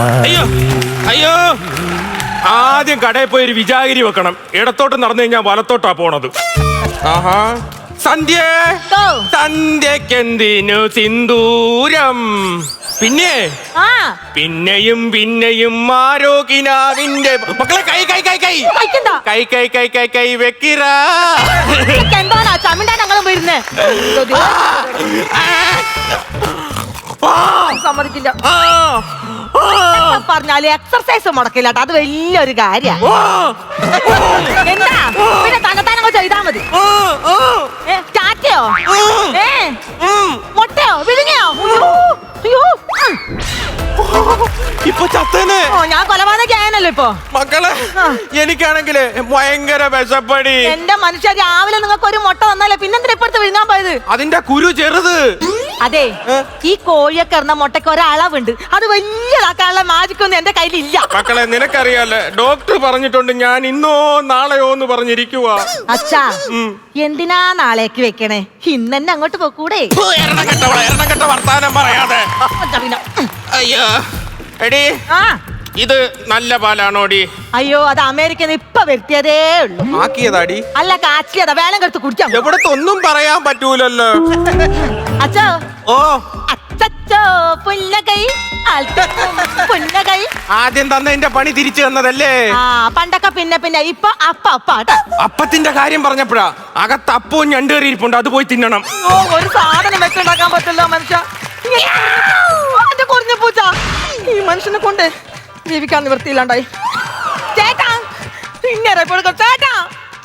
അയ്യോ അയ്യോ. ആദ്യം കടയിൽ പോയി ഒരു വിജാഗിരി വെക്കണം. ഇടത്തോട്ട് നടന്നു കഴിഞ്ഞാൽ വലത്തോട്ടാ പോണത്. ആഹാ. സന്ധ്യ. സന്ധ്യക്കെന്തിനു സിന്ദൂരം? പിന്നെ? പിന്നെയും പിന്നെയും ആരോഗ്യനാവിന്റെ മക്കളെ കൈ കൈ കൈ കൈ. കൈ കൈ കൈ കൈ കൈ വെക്കിറാ. സമ്മതിക്കില്ല. പറഞ്ഞാൽ എക്സർസൈസ് മുടക്കില്ല അത് വലിയൊരു കാര്യമാണ് എന്താ? പിന്നെ ചെയ്താ മതി. ഏ, ചാറ്റയോ? ഏ. മുട്ടയോ? വിഴുങ്ങയോ? അയ്യോ, അയ്യോ. ഉം. ഇപ്പൊ ചത്തനെ. ഓ ഞാൻ കൊലപാതക ആയനല്ലോ ഇപ്പൊ. മക്കളെ. എനിക്കാണെങ്കിൽ ഭയങ്കര വിശപ്പടി. എന്റെ മനുഷ്യ രാവിലെ നിങ്ങൾക്ക് ഒരു മുട്ട തന്നല്ലേ പിന്നെന്തിനാ ഇപ്പഴത്തെ വിഴുങ്ങാൻ പോയത്? അതിന്റെ കുരു ചെറുത്. അതെ ഈ കോഴിയൊക്കെ ഇറന്ന മുട്ടയ്ക്ക് ഒരളവുണ്ട്. അത് വലിയതാക്കാനുള്ള മാജിക് ഒന്നും എന്റെ കയ്യിലില്ല. മക്കളെ നിനക്കറിയാലേ ഡോക്ടർ പറഞ്ഞിട്ടുണ്ട് ഞാൻ ഇന്നോ നാളെയോ എന്ന് പറഞ്ഞിരിക്കുക അച്ഛാ എന്തിനാ നാളേക്ക് വെക്കണേ? ഇന്നെന്നെ അങ്ങോട്ട് പോക്കൂടെ. വർത്താനം പറയാതെ. അയ്യോ. എടി ആ. ഇത് നല്ല പാലാണോടി അയ്യോ അത് അമേരിക്കന്ന് ഇപ്പൊ വരുത്തിയതേ ഉള്ളൂ. ആക്കിയതാടി. അല്ല കാച്ചിയതാ. വേണം കെടുത്ത് കുടിക്കാം എവിടത്തെ ഒന്നും പറയാൻ പറ്റൂലല്ലോ. അച്ഛോ. ഓ. പുന്നകൈ. ആദ്യം തന്നതിന്റെ പണി തിരിച്ചു തന്നതല്ലേ? ആ പണ്ടൊക്കെ പിന്നെ പിന്നെ ഇപ്പൊ അപ്പ അപ്പാട്ട അപ്പത്തിന്റെ കാര്യം പറഞ്ഞപ്പോഴാ അകത്ത് അപ്പവും കയറി ഇരിപ്പുണ്ട് അത് പോയി തിന്നണം. ഓ ഒരു സാധനം വെച്ചുണ്ടാക്കാൻ പറ്റില്ല മനുഷ്യ. എന്റെ കുറഞ്ഞ പൂച്ച. ഈ മനുഷ്യനെ കൊണ്ട് ജീവിക്കാൻ നിവൃത്തിയില്ലാണ്ടായി. ചേട്ടാ ഇങ്ങനെ കൊടുക്കും. ചേട്ടാ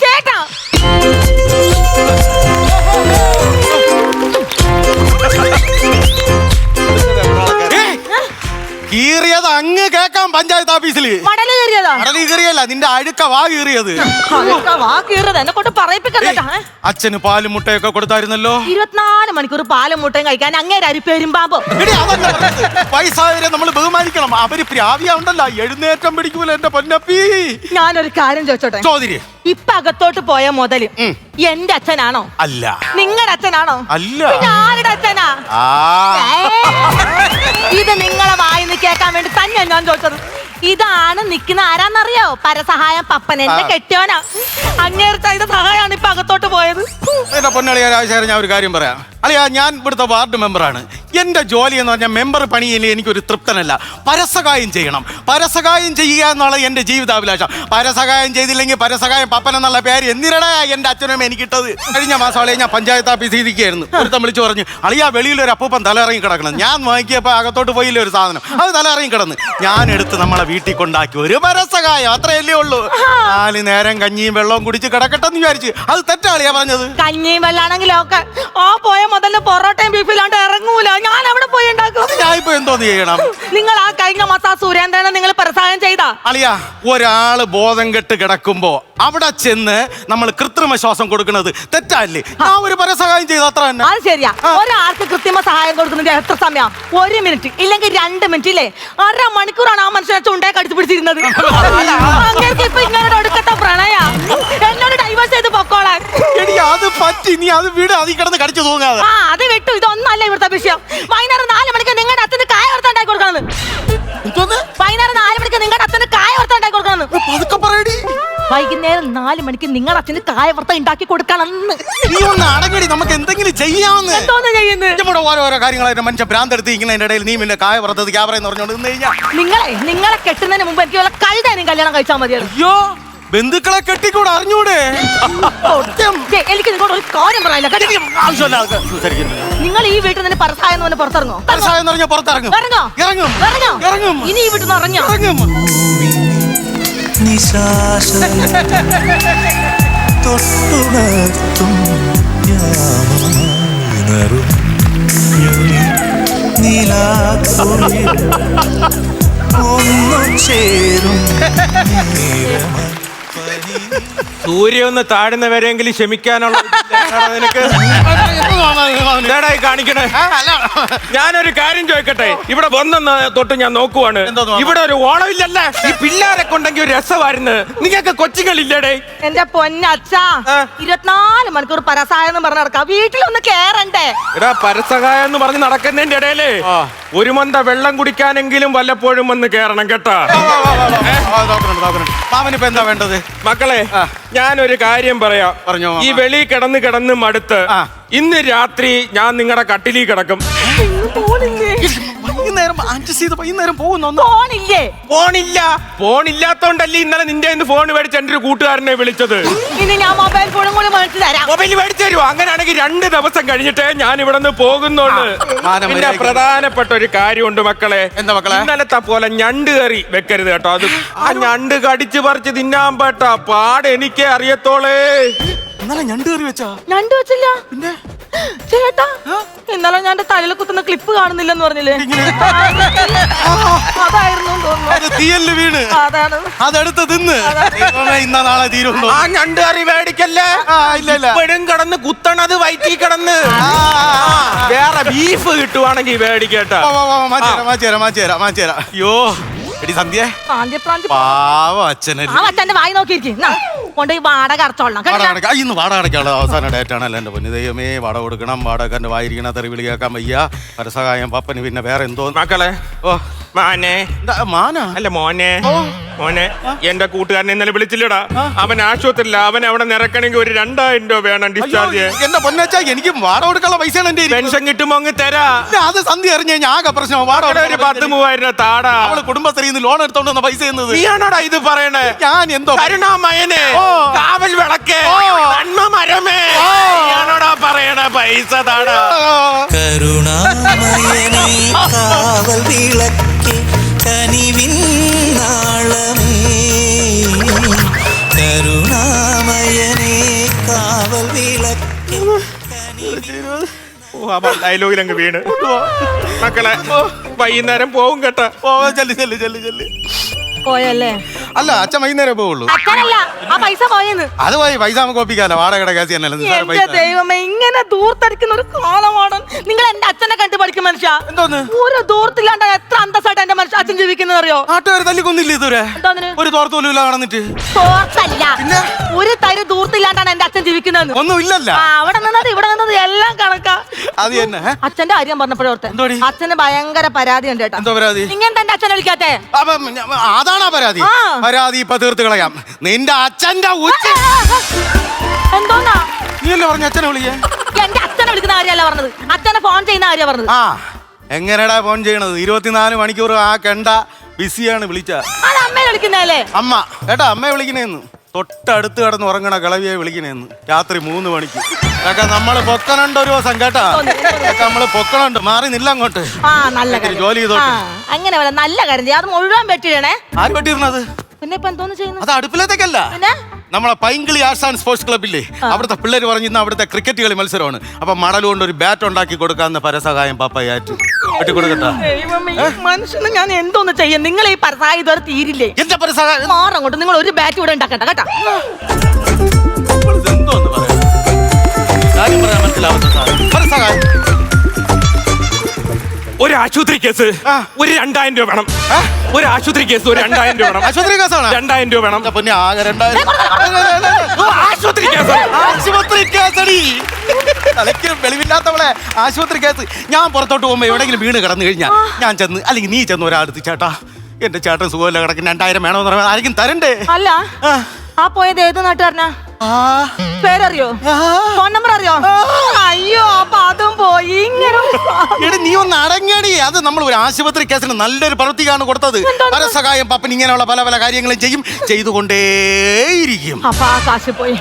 ചേട്ടാ. കീറിയത് അങ്ങ് കേക്കാം പഞ്ചായത്ത് ഓഫീസിൽ മടൽ കയറിയതാ കീറിയല്ല നിന്റെ അഴുക്ക വാ കീറിയത്. അതൊക്കെ വാ കീറത് എന്നെ കൊണ്ട് പറയിപ്പിക്കല്ലേട്ടാ ഏ? അച്ഛന് പാലും മുട്ടയൊക്കെ കൊടുത്തായിരുന്നല്ലോ. ഇരുപത്തിനാല് മണിക്കൂർ പാലും മുട്ടയും കഴിക്കാൻ അങ്ങേര് അരി പെരുമ്പാമ്പോ എടി, അതല്ല പറഞ്ഞത്. വയസ്സായവരെ നമ്മൾ ബഹുമാനിക്കണം. അവർ പ്രാവ്യ ഉണ്ടല്ലോ. എഴുന്നേറ്റം പിടിക്കൂല എന്റെ പൊന്നപ്പി. ഞാനൊരു കാര്യം ചോദിച്ചോട്ടെ? ചോദിരി. ഇപ്പൊ അകത്തോട്ട് പോയ മുതൽ ഉം. എന്റെ അച്ഛനാണോ? അല്ല. നിങ്ങളുടെ അച്ഛനാണോ? അല്ല. പിന്നെ ആരുടെ അച്ഛനാ? ആ. ഞാൻ ചോദിച്ചത്. ഇതാണ് നിൽക്കുന്ന ആരാന്നറിയോ? പരസഹായം പപ്പൻ എന്റെ കെട്ടിയോനാ. അങ്ങേരത്തെ സഹായമാണ് ഇപ്പൊ അകത്തോട്ട് പോയത്. എന്റെ രാജശേഖരൻ ഞാൻ ഒരു കാര്യം പറയാം. അളിയ ഞാൻ ഇവിടുത്തെ വാർഡ് മെമ്പറാണ്. എന്റെ ജോലി എന്ന് പറഞ്ഞാൽ മെമ്പർ പണിയിൽ എനിക്കൊരു തൃപ്തനല്ല. പരസഹായം ചെയ്യണം. പരസഹായം ചെയ്യുക എന്നുള്ള എന്റെ ജീവിതാഭിലാഷം. പരസഹായം ചെയ്തില്ലെങ്കിൽ പരസഹായം പപ്പൻ എന്നുള്ള പേര് എന്തിനടാ എന്റെ അച്ഛനും എനിക്കിട്ടത്? കഴിഞ്ഞ മാസം അളിയ ഞാൻ പഞ്ചായത്ത് ഓഫീസിൽ ഇരിക്കുകയായിരുന്നു. ഒരുത്തം വിളിച്ചു പറഞ്ഞു അളിയ വെളിയിലൊരു അപ്പൂപ്പൻ തലയിറങ്ങി കിടക്കണം. ഞാൻ വാങ്ങിക്കിയപ്പോൾ അകത്തോട്ട് പോയില്ല ഒരു സാധനം. അത് തലയിറങ്ങി കിടന്ന്. ഞാൻ എടുത്ത് നമ്മളെ വീട്ടിൽ കൊണ്ടാക്കി ഒരു പരസഹായം അത്രയല്ലേ ഉള്ളൂ. നാല് നേരം കഞ്ഞിയും വെള്ളവും കുടിച്ച് കിടക്കട്ടെന്ന് വിചാരിച്ചു. അത് തെറ്റാളിയാ പറഞ്ഞത്. കഞ്ഞിയും വെള്ളാണെങ്കിലും ഒക്കെ ഓ പോയ മുതൽ പൊറോട്ടയും ബീഫിലാണ്ട് ഇറങ്ങൂല. ഞാൻ അവിടെ പോയി ഉണ്ടാക്കും. ചെയ്യണം? നിങ്ങൾ ആ കഴിഞ്ഞ മാസം ആ സുരേന്ദ്രനെ നിങ്ങൾ പരസഹായം ചെയ്താ? അളിയ ഒരാൾ ബോധം കെട്ട് കിടക്കുമ്പോ അവിടെ ചെന്ന് നമ്മൾ കൃത്രിമ ശ്വാസം കൊടുക്കുന്നത് തെറ്റല്ലേ ആ. ഒരു പരസഹായം ചെയ്ത അത്ര തന്നെ. അത് ശരിയാ. ഒരാൾക്ക് കൃത്രിമ സഹായം കൊടുക്കുന്നത് എത്ര സമയം? ഒരു മിനിറ്റ്. ഇല്ലെങ്കിൽ രണ്ട് മിനിറ്റ് ഇല്ലേ? അര മണിക്കൂറാണ് ആ മനുഷ്യനെ ചുണ്ടേ കടിച്ചു പിടിച്ചിരുന്നത്. ഇപ്പൊ ഇങ്ങനെ ഒടുക്കത്തെ പ്രണയ. എന്നോട് പൊക്കോളാൻ എടി അത് പറ്റി. നീ അത് വീട് അതിൽ കിടന്ന് കടിച്ചു തൂങ്ങാതെ. ആ അത് വിട്ടു. ഇതൊന്നല്ല ഇവിടുത്തെ വിഷയം. വൈകുന്നേരം നാല് മണിക്ക് നിങ്ങളുടെ അച്ഛന് കായ വൈകുന്നേരം നാല് മണിക്ക് നിങ്ങളുടെ അച്ഛന് കായ വറുത്തുണ്ടാക്കി കൊടുക്കണമെന്ന്. പതുക്കെ പറയടി. വൈകുന്നേരം നാല് മണിക്ക് നിങ്ങളുടെ അച്ഛന് കായ വറുത്ത ഉണ്ടാക്കി കൊടുക്കണമെന്ന്. നീ ഒന്ന് അടങ്ങടി. നമുക്ക് എന്തെങ്കിലും ചെയ്യാമെന്ന് എന്തോന്ന് ചെയ്യുന്നത്? ഇവിടെ ഓരോരോ കാര്യങ്ങളായിട്ട് മനുഷ്യൻ ഭ്രാന്തെടുത്ത് ഇരിക്കുന്നതിന്റെ ഇടയിൽ നീ പിന്നെ കായ പുറത്തത് ക്യാമറ എന്ന് പറഞ്ഞോണ്ട് നിന്ന് കഴിഞ്ഞാ. നിങ്ങളെ നിങ്ങളെ കെട്ടുന്നതിന് മുമ്പ് എനിക്ക് വല്ല കഴുതാനും കല്യാണം കഴിച്ചാൽ മതിയായിരുന്നു. അയ്യോ. ബന്ധുക്കളെ കെട്ടിക്കൂടെ അറിഞ്ഞൂടെ. ദേ, എനിക്ക് നിങ്ങളോട് ഒരു കാര്യം പറയാനില്ല കേട്ടോ? ആവശ്യമില്ലാതെ സംസാരിക്കുന്നില്ല. നിങ്ങൾ ഈ വീട്ടിൽ നിന്ന് പരസായം എന്ന് പറഞ്ഞ് പുറത്തിറങ്ങോ? പരസഹായം എന്ന് പുറത്തിറങ്ങും. ഇറങ്ങോ? ഇറങ്ങും. ഇറങ്ങോ? ഇറങ്ങും. ഇനി ഈ വീട്ടിൽ നിന്ന് ഇറങ്ങോ? ഇറങ്ങും. നിശാശം തൊട്ടുണർത്തും യാമനറും നീലാത്തുള്ളിൽ ഒന്നു ചേരും. നേരമായി സൂര്യ ഒന്ന് താഴുന്നവരെങ്കിലും ക്ഷമിക്കാനുള്ള നിനക്ക്? ഈ കാണിക്കണേ? ഞാനൊരു കാര്യം ചോദിക്കട്ടെ? ഇവിടെ വന്നെന്ന് തൊട്ട് ഞാൻ നോക്കുവാണ്. ഇവിടെ ഒരു ഓണമില്ലല്ലേ ഈ പിള്ളേരെ കൊണ്ടെങ്കിൽ ഒരു രസമായിരുന്നു. നിങ്ങൾക്ക് കൊച്ചുങ്ങളില്ലേടേ? എന്റെ പൊന്നച്ഛാ. ഇരുപത്തിനാല് മണിക്കൂർ പരസഹായം എന്ന് പറഞ്ഞ് നടക്കാം. വീട്ടിലൊന്ന് കേറണ്ടേ? എടാ പരസഹായം എന്ന് പറഞ്ഞ് നടക്കുന്നതിന്റെ ഇടയിൽ. ഒരു മന്ത വെള്ളം കുടിക്കാനെങ്കിലും വല്ലപ്പോഴും വന്ന് കേറണം കേട്ടാ. മാമനിപ്പോ എന്താ വേണ്ടത്? മക്കളെ. ഞാനൊരു കാര്യം പറയാം. പറഞ്ഞോ, ഈ വെളി കിടന്ന് കിടന്ന് മടുത്ത് ആ. ഇന്ന് രാത്രി ഞാൻ നിങ്ങളുടെ കട്ടിലി കിടക്കും. വൈകുന്നേരം അഡ്ജസ്റ്റ് വൈകുന്നേരം പോകുന്നു പോണില്ലേ? ഫോണില്ല ഫോണില്ലാത്തോണ്ടല്ലേ ഇന്നലെ നിന്റെ കയ്യിന്ന് ഫോൺ മേടിച്ച് എന്റെ ഒരു കൂട്ടുകാരനെ വിളിച്ചത്. ഇനി ഞാൻ മൊബൈൽ ഫോണും കൂടി മേടിച്ചു തരാം. മൊബൈൽ മേടിച്ചു തരുമോ അങ്ങനെയാണെങ്കിൽ രണ്ട് ദിവസം കഴിഞ്ഞിട്ടേ ഞാൻ ഇവിടെ നിന്ന് പോകുന്നുള്ളു മാനം പിന്നെ മര്യാദയ്ക്ക് പ്രധാനപ്പെട്ട ഒരു കാര്യമുണ്ട് മക്കളെ. എന്താ മക്കളെ? ഇന്നലത്തെ പോലെ ഞണ്ട് കറി വെക്കരുത് കേട്ടോ. അത് ആ ഞണ്ട് കടിച്ചു പറിച്ച് തിന്നാൻ പറ്റ. പാട് എനിക്കേ അറിയത്തോളേ. ഇന്നലെ ഞണ്ട് കയറി വെച്ചാ? ഞണ്ട് വെച്ചില്ല. പിന്നെ? ചേട്ടാ ഇന്നലെ ഞാൻ തലയിൽ കുത്തുന്ന ക്ലിപ്പ് കാണുന്നില്ലെന്ന് പറഞ്ഞില്ലേ? അതായിരുന്നു തീയൽ വീണ്. അതാണ്. അതെടുത്ത് തിന്ന്. ഇന്ന നാളെ തീരുന്നു ആ ഞണ്ട് കറി മേടിക്കല്ലേ? ആ ഇല്ല ഇല്ല. ഇപ്പോഴും കിടന്ന് കുത്തണത് വയറ്റി കിടന്ന്. വേറെ ബീഫ് കിട്ടുവാണെങ്കിൽ മേടിക്കട്ടാ മാച്ചേരാ മാച്ചേരാ മാച്ചേരാ മാച്ചേരാ. അയ്യോ. എടി സന്ധ്യ. പ്രാന്തി പ്രാന്തി പാവ അച്ഛനല്ലേ ആ അച്ഛന്റെ വായി നോക്കിയിരിക്കും. കൊണ്ടുപോയി വാടക അടച്ചോളണം. വാടക കേട്ടോ അടയ്ക്ക- ഇന്ന് വാട അവസാന പൊന്നു ദൈവമേ. വാട കൊടുക്കണം. വായിരിക്കണ കേൾക്കാൻ വയ്യ. പരസഹായം പപ്പന് പിന്നെ വേറെ എന്തോ മക്കളെ. ഓ. മാനെ. എന്താ, മാനാ? അല്ല മോനെ. മോനെ എന്റെ കൂട്ടുകാരനെ ഇന്നലെ വിളിച്ചില്ലടാ. അവൻ ആശുപത്രിയില്ല അവൻ അവിടെ നിറക്കണമെങ്കിൽ ഒരു രണ്ടായിരം രൂപ വേണം ഡിസ്ചാർജ് എന്റെ പൊന്നച്ചാ എനിക്ക് വാട കൊടുക്കാനുള്ള പൈസയാണ് എന്റെ ഇരിക്കുന്നത്. പെൻഷൻ കിട്ടുമ്പോ അങ്ങ് തരാ. ഇല്ല, അത് സന്ധി അറിഞ്ഞു ഞാൻ ആകെ പ്രശ്നം. വാടക അവിടെ ഒരു പത്ത് മൂവായിരം രൂപ താടാ. അവൾ കുടുംബശ്രീയിൽ നിന്ന് ലോൺ എടുത്തോണ്ട് വന്ന പൈസ എന്നത്? നീയാണോടാ ഇത് പറയണേ? ഞാൻ എന്തോ കരുണാമയനെ ഓ. കാവൽ വിളക്കേ ഓ. നന്മ മരമേ. ഓ. നീയാണോടാ പറയണ പൈസ താടാ. കരുണാമയനേ കാവൽ വിളക്കേ കനിവിൻ നാളമേ. കരുണാമയനേ കാവൽ വിളക്കേ ഓ ആ ഡയലോഗിൽ അങ്ങ് വീണ്. മക്കളെ വൈകുന്നേരം പോവും കേട്ടോ. ഓ ചെല്ല് ചെല്ല് ചെല്ല് ചെല്ല്. പോയല്ലേ? അല്ല അച്ഛൻ വൈകുന്നേരം പോവുള്ളൂ. അച്ഛനല്ല ആ പൈസ പോയെന്ന്. അത് പോയി പൈസ നമുക്ക് ഒപ്പിക്കാലോ. വാടകയുടെ കേസ് തന്നെയല്ലേ നിസ്സാര ദൈവമേ ഇങ്ങനെ ദൂർത്തടിക്കുന്ന ഒരു കാലമാണ് നിങ്ങൾ എന്റെ അച്ഛനെ കണ്ടു പഠിക്കും മനുഷ്യ. എന്തോന്ന്? ഒരു ദൂർത്തില്ലാണ്ട് എത്ര അന്തസ്സായിട്ട് എന്റെ മനുഷ്യ അച്ഛൻ ജീവിക്കുന്നത് അറിയോ? നാട്ടുകാർ തല്ലിക്കൊന്നില്ല ഇതുവരെ? ഒരു തോർത്തോലും കാണുന്നിട്ട്. തോർത്തല്ല. ഒരു തരി ദൂർത്തില്ലാണ്ടാണ് എന്റെ അച്ഛൻ ജീവിക്കുന്നത് ഒന്നും ഇല്ലല്ല. ആ അവിടെ നിന്നത് ഇവിടെ നിന്നത് എല്ലാം കണക്കാ. അത് തന്നെ ഏ? അച്ഛന്റെ കാര്യം പറഞ്ഞപ്പോഴോർത്തെ എന്തോടി? അച്ഛന് ഭയങ്കര പരാതി ഉണ്ട് കേട്ടോ. എന്തോ പരാതി? നിങ്ങൾ എന്റെ അച്ഛനെ വിളിക്കാത്തെ. അപ്പം ഞ- അതാണോ പരാതി? ആ. പരാതി ഇപ്പൊ തീർത്ത് കളയാം. നിന്റെ അച്ഛന്റെ ഉച്ച എന്തോന്നാ? നീയല്ലേ പറഞ്ഞ അച്ഛനെ വിളിക്കേ? എന്റെ അച്ഛനെ വിളിക്കുന്ന കാര്യമല്ല പറഞ്ഞത്. അച്ഛനെ ഫോൺ ചെയ്യുന്ന കാര്യമാണ് പറഞ്ഞത്. ആ എങ്ങനെടാ ഫോൺ ചെയ്യണത്? ഇരുപത്തിനാല് മണിക്കൂർ ആ കണ്ട ബിസിയാണ് വിളിച്ച. അത് അമ്മയെ വിളിക്കുന്നതല്ലേ? അമ്മ കേട്ടാ അമ്മയെ വിളിക്കണേന്ന് തൊട്ടടുത്ത് കിടന്ന് ഉറങ്ങണ കിളവിയെ വിളിക്കണേന്ന് രാത്രി മൂന്ന് മണിക്ക്. അതൊക്കെ നമ്മൾ പൊക്കണുണ്ട് ഒരു ദിവസം കേട്ടാ. നമ്മൾ നമ്മൾ പൊക്കണുണ്ട്. മാറി നില്ല അങ്ങോട്ട്. ആ നല്ല ഇത്തിരി കാര്യം. ജോലി ചെയ്തോട്ടെ. ആ, അങ്ങനെ നല്ല കാര്യം. ചെയ്യ്. അത് മുഴുവൻ പറ്റിയിടണേ ആര് പറ്റിയിരുന്നത്? പിന്നെ ഇപ്പൊ എന്തോന്ന് ചെയ്യുന്നു? അത് അടുപ്പിലത്തേക്കല്ല. പിന്നെ? നമ്മളെ പൈങ്കിളി ആർട്സ് ആൻഡ് സ്പോർട്സ് ക്ലബില്ലേ അവിടുത്തെ പിള്ളേർ പറഞ്ഞു ഇന്ന് അവിടുത്തെ ക്രിക്കറ്റ് കളി മത്സരമാണ്. അപ്പൊ മടൽ കൊണ്ട് ഒരു ബാറ്റ് ഉണ്ടാക്കി കൊടുക്കാന്ന് പരസഹായം പാപ്പയായിട്ട്. മനുഷ്യന് ഞാൻ എന്തോന്ന് ചെയ്യും നിങ്ങൾ ഈ പരസഹായം ഇതുവരെ തീരില്ലേ? എന്റെ പരസഹായം? മാറങ്ങോട്ട്. നിങ്ങൾ ഒരു ബാറ്റ് ഇവിടെ ഉണ്ടാക്കണ്ട കേട്ടോ. എന്തോന്ന് പറയാ കാര്യം പറയാൻ മനസ്സിലാവുന്ന സാധനം. പരസഹായം. ഒരു ആശുപത്രി കേസ്. ഒരു രണ്ടായിരം രൂപ വേണം? ഒരു ആശുപത്രി കേസ് ഒരു രണ്ടായിരം രൂപ വേണം. ആശുപത്രി കേസാണ്? രണ്ടായിരം രൂപ വേണം. പിന്നെ ആകെ രണ്ടായിരം. ആശുപത്രി കേസ്. ആശുപത്രി കേസടി. തലയ്ക്ക് വെളിവില്ലാത്തവളെ ആശുപത്രി കേസ്. ഞാൻ പുറത്തോട്ട് പോകുമ്പോ എവിടെയെങ്കിലും വീണ് കിടന്നു കഴിഞ്ഞാൽ ഞാൻ ചെന്ന് അല്ലെങ്കിൽ നീ ചെന്ന് ഒരാടുത്ത് ചേട്ടാ എന്റെ ചേട്ടൻ സുഖമില്ല കിടക്കുന്ന രണ്ടായിരം വേണമെന്ന് പറഞ്ഞാൽ ആരെങ്കിലും തരണ്ടേ? അല്ല. ആ. ആ പോയത് ഏത് നാട്ടുകാരനാ? ആ. പേരറിയോ? ഫോൺ നമ്പർ അറിയോ? അയ്യോ അപ്പൊ അതും പോയി. ഇങ്ങനെ എടി നീ ഒന്ന് അടങ്ങടി. അത് നമ്മൾ ഒരു ആശുപത്രി കേസിന് നല്ലൊരു പ്രവൃത്തിയാണ് കൊടുത്തത്. പരസഹായം പപ്പൻ ഇങ്ങനെയുള്ള പല പല കാര്യങ്ങളും ചെയ്യും. ചെയ്തുകൊണ്ടേയിരിക്കും. അപ്പൊ ആ കാശ് പോയി.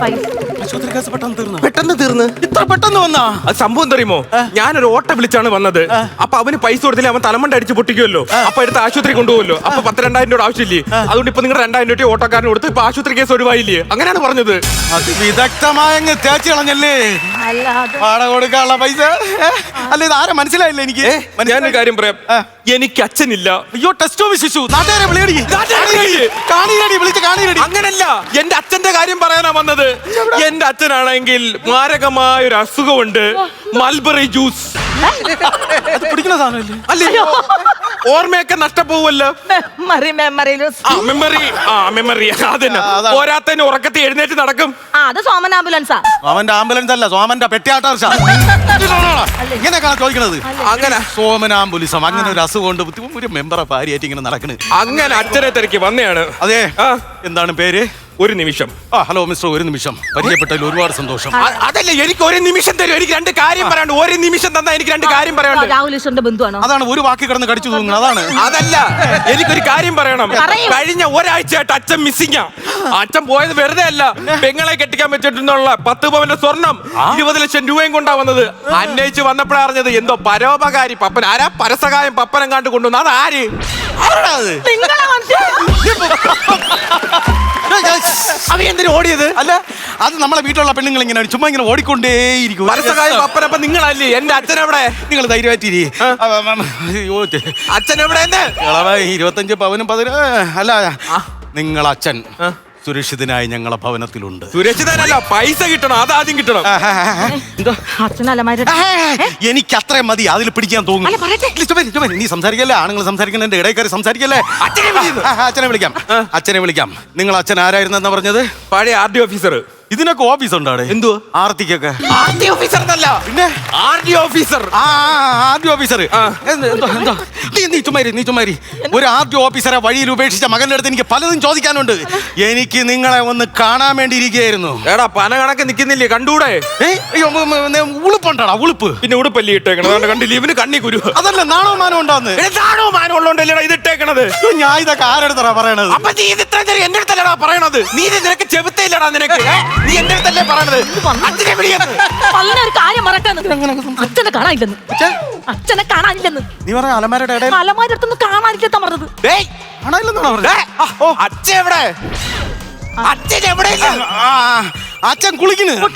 പൈസ. ആശുപത്രി കേസ് പെട്ടെന്ന് തീർന്നു. പെട്ടെന്ന് തീർന്ന്? ഇത്ര പെട്ടെന്ന് വന്നാ? അത് സംഭവം അറിയുമോ ഞാനൊരു ഓട്ട വിളിച്ചാണ് വന്നത്. അപ്പൊ അവന് പൈസ കൊടുത്തില്ല? അവൻ തലമണ്ട അടിച്ച് പൊട്ടിക്കുമല്ലോ അപ്പൊ എടുത്ത് ആശുപത്രി കൊണ്ടുപോകുമല്ലോ. അപ്പൊ പത്ത് രണ്ടായിരം രൂപ ആവശ്യമില്ലേ? അതുകൊണ്ട് ഇപ്പൊ നിങ്ങൾ രണ്ടായിരം രൂപ ഓട്ടോക്കാരന് കൊടുത്ത് ഇപ്പൊ ആശുപത്രി കേസ് ഒഴിവായില്ലേ? അങ്ങനെയാണ് പറഞ്ഞത്. അത് വിദഗ്ധമായ തേച്ച് കളഞ്ഞല്ലേ? അല്ലാതെ വാടക കൊടുക്കാനുള്ള പൈസ? ഏ? അല്ല ഇത് ആരെ മനസ്സിലായില്ല എനിക്ക്? ഞാനൊരു കാര്യം പറയാം. ആ. എനിക്ക് അച്ഛനില്ല. അയ്യോ ടെസ്റ്റോ വിശിച്ചു നാട്ടുകാരെ വിളിയടി. നാട്ടുകാരെ വിളി. കാണീരടി വിളിച്ച് കാണീരടി അങ്ങനല്ല. എന്റെ അച്ഛന്റെ കാര്യം പറയാനാ വന്നത്. എന്റെ അച്ഛനാണെങ്കിൽ മാരകമായ ഒരു അസുഖമുണ്ട് മൽബറി ജ്യൂസ് അത് കുടിക്കുന്ന സാധനമല്ലേ? അല്ലേ? ഓർമ്മയൊക്കെ നഷ്ടപ്പോവല്ലോ മെമ്മറി മെമ്മറി ആ മെമ്മറി ആ മെമ്മറി അതന്നെ. പോരാത്തതിന് ഉറക്കത്തിൽ എഴുന്നേറ്റ് നടക്കും. ആ അത് സോമൻ ആംബുലൻസാ. സോമന്റെ ആംബുലൻസ് അല്ല സോമന്റെ പെട്ടിയാട്ടർഷ ഇങ്ങനെയൊക്കെയാണ് ചോദിക്കണത്? അങ്ങനെ. സോമനാംബുലിസം അങ്ങനെ ഒരു അസുഖം കൊണ്ട് ബുദ്ധിമുട്ട് ഒരു മെമ്പറെ ഭാര്യയായിട്ട് ഇങ്ങനെ നടക്കണ്. അങ്ങനെ അച്ഛനെ തിരക്കി വന്നെയാണ്. അതെ. എന്താണ് പേര്? ഒരു നിമിഷം. ആ ഹലോ മിസ്റ്റർ ഒരു നിമിഷം. പരിചയപ്പെട്ടതിൽ ഒരുപാട് സന്തോഷം. അ- അതല്ല എനിക്ക് ഒരു നിമിഷം തരും. എനിക്ക് രണ്ട് കാര്യം പറയാണ്ട് ഒരു നിമിഷം തന്നാ എനിക്ക് രണ്ട് കാര്യം പറയാണ്ട് രാഹുൽ ഈശ്വറിന്റെ ബന്ധുവാണോ? അതാണ് ഒരു വാക്ക് കടന്ന് കടിച്ചു തൂങ്ങുന്നത്. അതാണ്. അതല്ല എനിക്കൊരു കാര്യം പറയണം. പറയൂ. കഴിഞ്ഞ ഒരാഴ്ചയായിട്ട് അച്ഛൻ മിസ്സിംഗ് അച്ഛൻ പോയത് വെറുതെ അല്ല. പെങ്ങളെ കെട്ടിക്കാൻ പറ്റിട്ടുള്ള പത്ത് പവന്റെ സ്വർണം ഇരുപത് ലക്ഷം രൂപയും കൊണ്ടാ വന്നത്. അന്വേഷിച്ച് വന്നപ്പോഴാ അറിഞ്ഞത് എന്തോ പരോപകാരി പപ്പൻ. ആരാ പരസഹായം പപ്പനം കണ്ടു കൊണ്ടുവന്നു അത് ആര്? ആരാ അത് നിങ്ങളെ അവ എന്തിനു ഓടിയത്? അല്ല അത് നമ്മളെ വീട്ടിലുള്ള പെണ്ണുങ്ങൾ ഇങ്ങനെ ചുമ്മാ ഇങ്ങനെ ഓടിക്കൊണ്ടേയിരിക്കും. അപ്പനപ്പ നിങ്ങളല്ലേ? എന്റെ അച്ഛൻ എവിടെ? നിങ്ങൾ ധൈര്യമായിട്ടിരി. അച്ഛൻ എവിടെ? ഇരുപത്തഞ്ച് പവനും പതിന അല്ല നിങ്ങൾ അച്ഛൻ സുരക്ഷിതനായി ഞങ്ങളെ ഭവനത്തിലുണ്ട്. സുരക്ഷിതനല്ല പൈസ കിട്ടണം അതാദ്യം കിട്ടണം. എന്തോ എനിക്ക് അത്രയും മതി അതിൽ പിടിക്കാൻ അല്ല, തോന്നുന്നു പറയട്ടെ. നീ സംസാരിക്കല്ലേ? ആണുങ്ങൾ സംസാരിക്കുന്നതിന്റെ ഇടയിൽ കയറി സംസാരിക്കല്ലേ? അച്ഛനെ ആ, അച്ഛനെ വിളിക്കാം. അച്ഛനെ വിളിക്കാം. നിങ്ങൾ അച്ഛൻ ആരായിരുന്നെന്നാ പറഞ്ഞത്? പഴയ ആർ ഡി ഓഫീസർ ഇതിനൊക്കെ ഓഫീസ് ഉണ്ടോ എന്തോ? ആർത്തിക്കൊക്കെ. ആർ ഡി ഓഫീസർ എന്നല്ല. പിന്നെ? ആർ ഡി ഓഫീസർ ആ ആർടി ഓഫീസർ. എന്തോ എന്തോ നീ നീ ചുമ്മാരി നീ ചുമ്മാരി. ഒരു ആർടി ഓഫീസറെ വഴിയിൽ ഉപേക്ഷിച്ച മകന്റെ അടുത്ത് എനിക്ക് പലതും ചോദിക്കാനുണ്ട്. എനിക്ക് നിങ്ങളെ ഒന്ന് കാണാൻ വേണ്ടി ഇരിക്കുകയായിരുന്നു എടാ പന കണക്ക് നിക്കുന്നില്ലേ? കണ്ടൂടെ? ഉളുപ്പുണ്ടാടാ ഉളുപ്പ്. പിന്നെ ഉടുപ്പല്ലി ഇട്ടേക്കണത്? കണ്ടില്ല? ഇവന് കണ്ണി കുരു. അതല്ല നാണോ മാനോ ഉണ്ടാവുന്നത് എന്താണോ മാനമുള്ളോണ്ടല്ലേടാ ഇത് ഇട്ടേക്കണത്? അയ്യോ, ഞാൻ ഇതൊക്കെ ആരെടുത്തറാ പറയണത്? അപ്പൊ നീ ഇത് ഇത്ര എന്റെ അടുത്തല്ലടാ പറയണത്? നീ ഇത് നിനക്ക് ചെവുത്തയില്ലടാ നിനക്ക്? നീ എന്റെ അടുത്തല്ലേ പറയണത്? അച്ഛനെ വിളിയെന്ന്. ഒരു കാര്യം മറക്കാന്ന് അച്ഛനെ കാണാനില്ലെന്ന്. അച്ഛനെ കാണാനില്ലെന്ന്. നീ പറഞ്ഞ അലമാരയുടെ ഇടയിൽ? അലമാരടുത്തൊന്നും കാണാനില്ലെത്താ പറഞ്ഞത്. ഡേയ്, കാണാനില്ലെന്നാണോ പറഞ്ഞത്? ഡേ, എവിടെ? അച്ഛൻ എവിടെ അച്ഛൻ കുളിക്കുന്നു.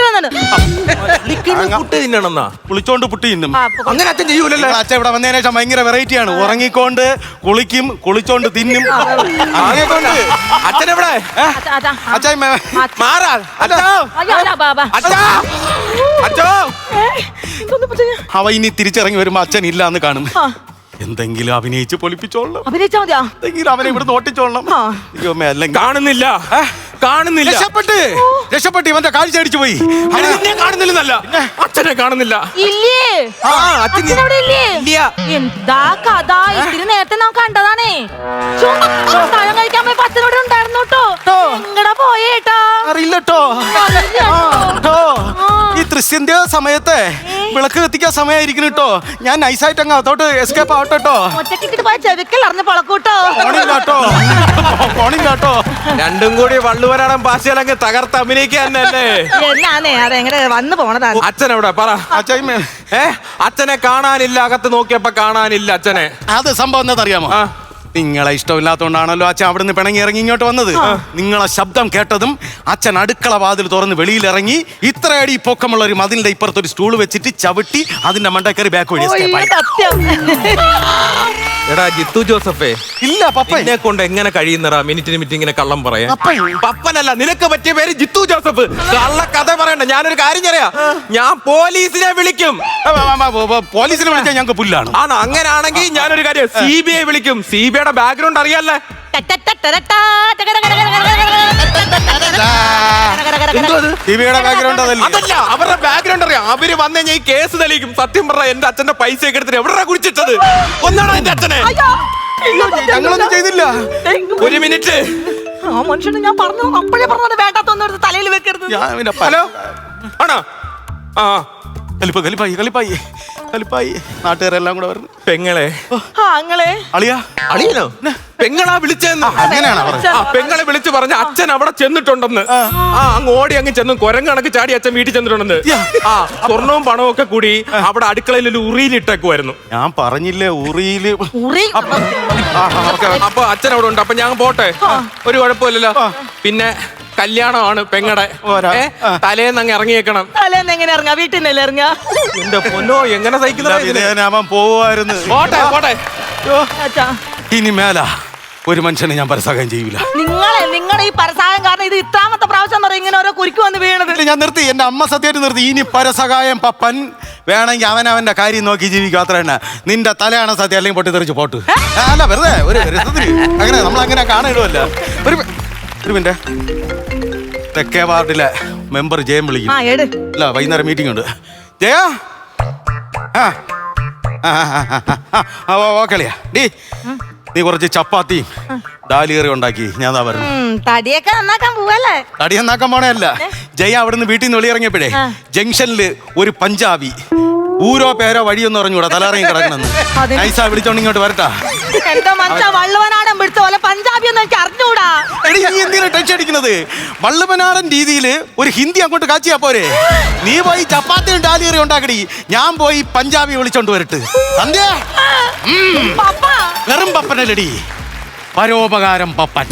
പുട്ട് തിന്നണമെന്നാ? കുളിച്ചോണ്ട് പുട്ടി തിന്നും. ആ, അപ്പൊ അങ്ങനെ അച്ഛൻ ചെയ്യൂലല്ലോ? അച്ഛൻ ഇവിടെ വന്നതിന് ശേഷം ഭയങ്കര വെറൈറ്റി ആണ്. ഉറങ്ങിക്കൊണ്ട് കുളിക്കും കുളിച്ചോണ്ട് തിന്നും. അങ്ങനെ കൊണ്ട് അച്ഛൻ എവിടെ? അച്ഛാ, അതാ, ആ, അച്ഛൻ മേ- അച്ഛാ. മാറാ. അച്ഛാ. അയ്യോ, ബാ, ബാ. അച്ഛാ. അച്ഛോ. ഏ, ഇതൊന്നും ഇപ്പൊ ചെയ്യാ. അവ ഇനി തിരിച്ചിറങ്ങി വരുമ്പോ അച്ഛൻ ഇല്ല എന്ന് കാണും. ആ, എന്തെങ്കിലും അഭിനയിച്ച് പൊളിപ്പിച്ചോളണം. അഭിനയിച്ചാ മതിയാ? എന്തെങ്കിലും അവനെ ഇവിടെ നോട്ടിച്ചോളണം ആ. അയ്യോ അമ്മേ, അല്ലെങ്കിൽ കാണുന്നില്ല. കാണുന്നില്ല. രക്ഷപ്പെട്ട്. രക്ഷപ്പെട്ട്. ഇവന്റെ കാഴ്ച അടിച്ചു പോയി. അല്ല, നിന്നെ കാണുന്നില്ലെന്നല്ല അച്ഛനെ കാണുന്നില്ല. ഇല്ലേ? ആ, അച്ഛൻ ഇല്ലേ? ഇല്ല. എന്താ കഥ? ഇത്തിരി നേരത്തെ നാം കണ്ടതാണേ. ശ്ശോ, പഴം കഴിക്കാൻ പോയപ്പോ അച്ഛനോട് ഉണ്ടായിരുന്നു കേട്ടോ. എങ്ങടാ പോയേട്ടാ അറിയില്ലട്ടോ ട്ടോ. ഈ തൃശ്യന്ത്യ സമയത്തെ വിളക്ക് കത്തിക്കാൻ സമയമായിരിക്കും കേട്ടോ ഞാൻ നൈസായിട്ട് അങ്ങ് അതോട്ട് എസ്കേപ്പ് ആവട്ടെ കേട്ടോ ഒറ്റക്കിട്ട് പോയ ചെവിക്കൽ അറിഞ്ഞ പളക്കൂട്ടോ ഫോണില്ലാട്ടോ ഫോണില്ലാട്ടോ രണ്ടും കൂടി വള്ളുവരാടൻ പാശയിലങ്ങ് തകർത്ത് അഭിനയിക്കാൻ എന്നാന്നേ വന്നു പോണതാണ് അച്ഛൻ എവിടെ പറ. അച്ഛൻ ഏ? അച്ഛനെ കാണാനില്ല അകത്ത് നോക്കിയപ്പോ കാണാനില്ല അച്ഛനെ. അത് സംഭവം എന്താണെന്നറിയാമോ ആ. നിങ്ങളെ ഇഷ്ടമില്ലാത്തോണ്ടാണല്ലോ അച്ഛൻ അവിടുന്ന് പിണങ്ങി ഇറങ്ങി ഇങ്ങോട്ട് വന്നത്. നിങ്ങളെ ശബ്ദം കേട്ടതും അച്ഛൻ അടുക്കള വാതിൽ തുറന്ന് വെളിയിലിറങ്ങി ഇത്ര അടി പൊക്കമുള്ള ഒരു മതിലിന്റെ ഇപ്പുറത്തൊരു സ്റ്റൂൾ വെച്ചിട്ട് ചവിട്ടി അതിന്റെ മണ്ടക്കറി ബാക്ക് വഴി escape ആയി. സത്യം. എടാ ജിത്തു ജോസഫേ ഇല്ല പപ്പ എന്നെ കൊണ്ട് എങ്ങനെ കഴിയുന്നടാ മിനിറ്റിന് മിനിറ്റ് ഇങ്ങനെ കള്ളം പറയാ. പപ്പനല്ല നിനക്ക് പറ്റിയ പേര് ജിത്തു ജോസഫ് കള്ള കഥ പറയണ്ട ഞാനൊരു കാര്യം പറയാ ഞാൻ പോലീസിനെ വിളിക്കും പോലീസിനെ വിളിച്ചാൽ ഞങ്ങൾക്ക് പുല്ലാണ് ആണോ അങ്ങനാണെങ്കിൽ ഞാനൊരു കാര്യം സി ബി ഐ വിളിക്കും സി ബി ഐയുടെ ബാക്ക്ഗ്രൗണ്ട് അറിയാല്ലേ? ടിവിയുടെ ബാക്ക്ഗ്രൗണ്ട് അതല്ലേ? അതല്ല അവരുടെ ബാക്ക്ഗ്രൗണ്ട് അറിയാം. അവർ വന്നു കഴിഞ്ഞാൽ ഈ കേസ് തെളിയിക്കും. സത്യം പറഞ്ഞ എന്റെ അച്ഛന്റെ പൈസ ഒക്കെ എടുത്തിട്ട് എവിടെ കുടിച്ചിട്ടത് ഒന്നാണോ എന്റെ അച്ഛനെ? ഞങ്ങളൊന്നും ചെയ്തില്ല. ഒരു മിനിറ്റ്. ആ മനുഷ്യന് ഞാൻ പറഞ്ഞു അപ്പോഴേ പറഞ്ഞു വേണ്ടാത്തൊന്നും എടുത്ത് തലയിൽ വെക്കരുത്. ഞാൻ പിന്നെ പല ഹലോ? ആണോ? ആ. കലിപ്പ കലിപ്പായി കലിപ്പായി. കലിപ്പായി. നാട്ടുകാരെല്ലാം കൂടെ പറഞ്ഞു പെങ്ങളെ. ആ അങ്ങളെ. അളിയാ. അളിയനോ? പെങ്ങളാ വിളിച്ചെന്ന് അങ്ങനെയാണോ പറഞ്ഞത്? ആ പെങ്ങളെ വിളിച്ചു പറഞ്ഞ അച്ഛൻ അവിടെ ചെന്നിട്ടുണ്ടെന്ന്. ആ. അങ്ങ് ഓടി അങ്ങ് ചെന്ന് കുരങ്ങണക്ക് ചാടി അച്ഛൻ വീട്ടിൽ ചെന്നിട്ടുണ്ടെന്ന്. ആ സ്വർണവും പണവും ഒക്കെ കൂടി അവിടെ അടുക്കളയിൽ ഒരു ഉറിയിലിട്ടേക്കുമായിരുന്നു ഞാൻ പറഞ്ഞില്ലേ ഉറിയിൽ ഉറി. അപ്പൊ അച്ഛൻ അവിടെ ഉണ്ട്. അപ്പൊ ഞാൻ പോട്ടെ? ഒരു കുഴപ്പമില്ലല്ലോ. പിന്നെ കല്യാണമാണ് പെങ്ങടെ. തലേന്ന് അങ്ങ് ഇറങ്ങിയേക്കണം. തലേന്ന് എങ്ങനെ ഇറങ്ങാ? വീട്ടിൽ നിന്നല്ലേ ഇറങ്ങാ എന്റെ പൊന്നോ എങ്ങനെ ഇല്ല, സഹിക്കുന്ന വിധേയൻ അവൻ പോവായിരുന്നു പോട്ടെ. പോട്ടെ അച്ഛാ. ഇനി മേല ഒരു മനുഷ്യനെ ഞാൻ പരസഹായം ചെയ്യൂല. നിങ്ങളെ നിങ്ങളുടെ ഈ പരസായം കാരണം ഇത് ഇത്രാമത്തെ പ്രാവശ്യം പറയും ഇങ്ങനെ ഓരോ കുരുക്ക് വന്ന് വീണത്. ഇല്ല, ഞാൻ നിർത്തി. എന്റെ അമ്മ സത്യമായിട്ട് നിർത്തി. ഇനി പരസഹായം പപ്പൻ വേണമെങ്കിൽ അവൻ അവന്റെ കാര്യം നോക്കി ജീവിക്കും. അത്ര തന്നെ. നിന്റെ തലയാണ് സത്യം. അല്ലെങ്കിൽ പൊട്ടിത്തെറിച്ച് പോട്ട്. ആ, അല്ല വെറുതെ. ഒരു രസത്തിന് അങ്ങനെ നമ്മൾ അങ്ങനെ കാണുകയല്ല ഒരു മി- ഒരു മിനിറ്റ്. തെക്കേ വാർഡിലെ മെമ്പർ ജയം വിളിക്കും ആ എട്. ഇല്ല വൈകുന്നേരം മീറ്റിംഗ് ഉണ്ട്. ജയ! ആ ആ, ആ, ആ, ആ, ആ, ഓ, ഓക്കെളിയാ ഡീ നീ കുറച്ച് ചപ്പാത്തിയും ദാലിയറി ഉണ്ടാക്കി. ഞാൻ ദാ വരുന്നു. ഉം, തടിയൊക്കെ നന്നാക്കാൻ പോവല്ലേ? തടി നന്നാക്കാൻ പോണല്ല ജയ അവിടുന്ന് വീട്ടിൽ നിന്ന് വെളിയിറങ്ങിയപ്പോഴേ. ജംഗ്ഷനിൽ ഒരു പഞ്ചാബി. ഊരോ പേരോ വഴിയൊന്നും അറിഞ്ഞൂടാ. തലറങ്ങി കിടക്കണെന്ന്? നൈസാ വിളിച്ചോണ്ട് ഇങ്ങോട്ട് വരട്ടാ. എന്തോ മനുഷ്യ വള്ളുവനാടൻ പിടിച്ച പോലെ പഞ്ചാബി ഒന്നും എനിക്ക് അറിഞ്ഞൂടാ. എടി നീ എന്തിനാ ടെൻഷൻ അടിക്കുന്നത്? വള്ളുവനാടൻ രീതിയിൽ ഒരു ഹിന്ദി അങ്ങോട്ട് കാച്ചിയാ പോരെ. നീ പോയി ചപ്പാത്തിയും ഡാലിയറി ഉണ്ടാക്കടി. ഞാൻ പോയി പഞ്ചാബി വിളിച്ചോണ്ട് വരട്ട്. സന്ധ്യ. വെറും പപ്പനല്ലടി. പരോപകാരം പപ്പൻ.